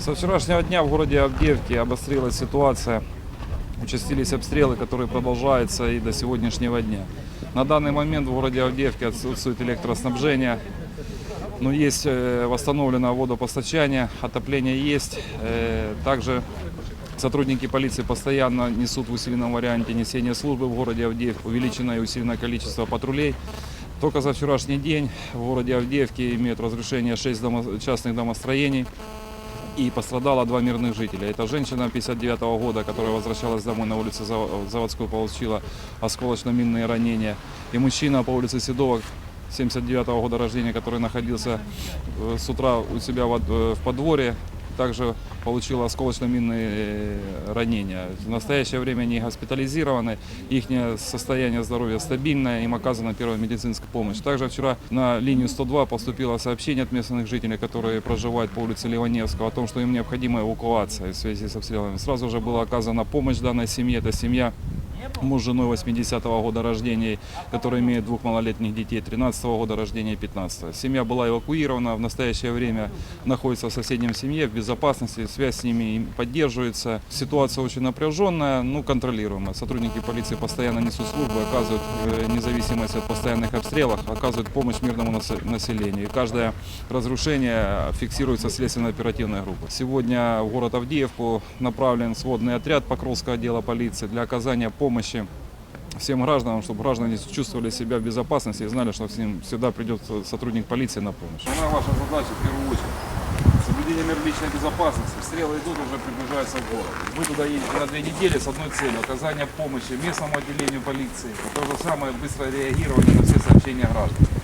Со вчерашнего дня в городе Авдеевке обострилась ситуация. Участились обстрелы, которые продолжаются и до сегодняшнего дня. На данный момент в городе Авдеевке отсутствует электроснабжение. Но есть э, восстановлено водопостачание, отопление есть. Э, Также сотрудники полиции постоянно несут в усиленном варианте несения службы в городе Авдеевке. Увеличено и усилено количество патрулей. Только за вчерашний день в городе Авдеевке имеют разрушение 6 домо- частных домостроений и пострадало два мирных жителя. Это женщина 59 года, которая возвращалась домой на улице Заво- Заводской, получила осколочно-минные ранения. И мужчина по улице Седова 79 года рождения, который находился э, с утра у себя в, э, в подворе, также получил осколочно-минные э, ранения. В настоящее время они госпитализированы, их состояние здоровья стабильное, им оказана первая медицинская помощь. Также вчера на линию 102 поступило сообщение от местных жителей, которые проживают по улице Ливаневского, о том, что им необходима эвакуация в связи с обстрелами. Сразу же была оказана помощь данной семье. Это семья муж женой 80-го года рождения, который имеет двух малолетних детей, 13-го года рождения и 15-го. Семья была эвакуирована, в настоящее время находится в соседнем семье, в безопасности, связь с ними им поддерживается. Ситуация очень напряженная, но контролируемая. Сотрудники полиции постоянно несут службу, оказывают, э, независимость от постоянных обстрелов, оказывают помощь мирному нас- населению. И каждое разрушение фиксируется следственно-оперативной группой. Сегодня в город Авдеевку направлен сводный отряд Покровского отдела полиции для оказания помощи всем гражданам, чтобы граждане чувствовали себя в безопасности и знали, что с ним всегда придет сотрудник полиции на помощь. Основная ваша задача в первую очередь соблюдение мер личной безопасности. Стрелы идут, уже приближаются в город. Вы туда едете на две недели с одной целью – оказание помощи местному отделению полиции. То же самое быстрое реагирование на все сообщения граждан.